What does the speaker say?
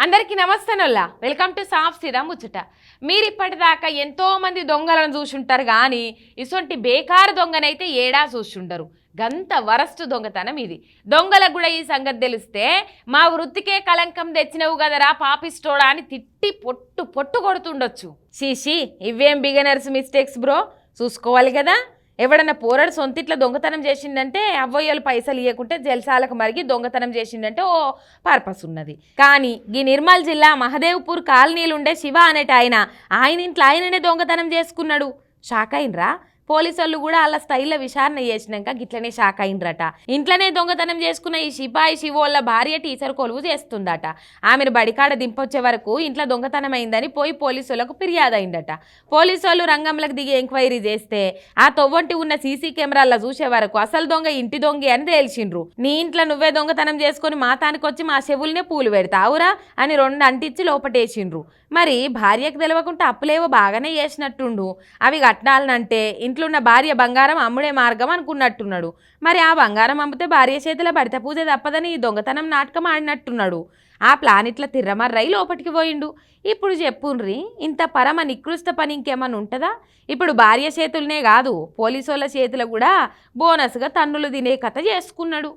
అందరికీ నమస్తేనొల్లా welcome to సాఫ్ సిరా ముచ్చట. మీరు ఇప్పటిదాకా ఎంతోమంది దొంగలను చూసుంటారు కానీ ఇసొంటి బేకారు దొంగనైతే ఏడా చూసుండరు. గంత వరస్ట్ దొంగతనం ఇది. దొంగలకు కూడా ఈ సంగతి తెలిస్తే మా వృత్తికే కళంకం తెచ్చినవు కదరా పాపిస్టోడా అని తిట్టి పొట్టు పొట్టు కొడుతుండొచ్చు. షీషీ ఇవేం బిగనర్స్ మిస్టేక్స్ బ్రో? చూసుకోవాలి కదా? ఎవడన్నా పోరాడు సొంతిట్ల దొంగతనం చేసిండంటే అవ్వయ్యలు పైసలు ఇవ్వకుంటే జలసాలకు మరిగి దొంగతనం చేసిండంటే ఓ పర్పస్ ఉన్నది. కానీ ఈ నిర్మల్ జిల్లా మహదేవ్పూర్ కాలనీలు ఉండే శివ అనేట ఆయన ఆయన ఇంట్లో ఆయననే దొంగతనం చేసుకున్నాడు. షాక్ అయినరా పోలీసు వాళ్ళు కూడా వాళ్ళ స్టైల్లో విచారణ చేసినాక గిట్లనే షాక్ అయిండ్రట. ఇంట్లోనే దొంగతనం చేసుకున్న ఈ సిపాయి శివోళ్ళ భార్య టీచర్ కొలువు చేస్తుందట. ఆమెను బడికాడ దింపొచ్చే వరకు ఇంట్లో దొంగతనం అయిందని పోయి పోలీసులకు ఫిర్యాదు అయిందట పోలీసు వాళ్ళు రంగంలోకి దిగి ఎంక్వైరీ చేస్తే ఆ తొవ్వంటి ఉన్న సీసీ కెమెరాల్లో చూసే వరకు అసలు దొంగ ఇంటి దొంగ అని తేల్చిండ్రు. నీ ఇంట్లో నువ్వే దొంగతనం చేసుకొని మా తానికొచ్చి మా చెవుల్నే పూలు పెడతావురా అని రెండు అంటించి లోపటేసిండ్రు. మరి భార్యకు తెలవకుండా అప్పులేవో బాగానే చేసినట్టుండు. అవి కట్టాలనంటే ఇంట్లో ఉన్న భార్య బంగారం అమ్ముడే మార్గం అనుకున్నట్టున్నాడు. మరి ఆ బంగారం అమ్మితే భార్య చేతిలో భర్త పూజ తప్పదని ఈ దొంగతనం నాటకం ఆడినట్టున్నాడు. ఆ ప్లాన్ ఇట్లా తిర్రమర్రై లోపటికి పోయిండు. ఇప్పుడు చెప్పుండ్రి ఇంత పరమ నికృష్ట పని ఇంకేమన్నా ఉంటుందా? ఇప్పుడు భార్య చేతులనే కాదు పోలీసు వాళ్ళ చేతులు కూడా బోనస్గా తన్నులు తినే కథ చేసుకున్నాడు.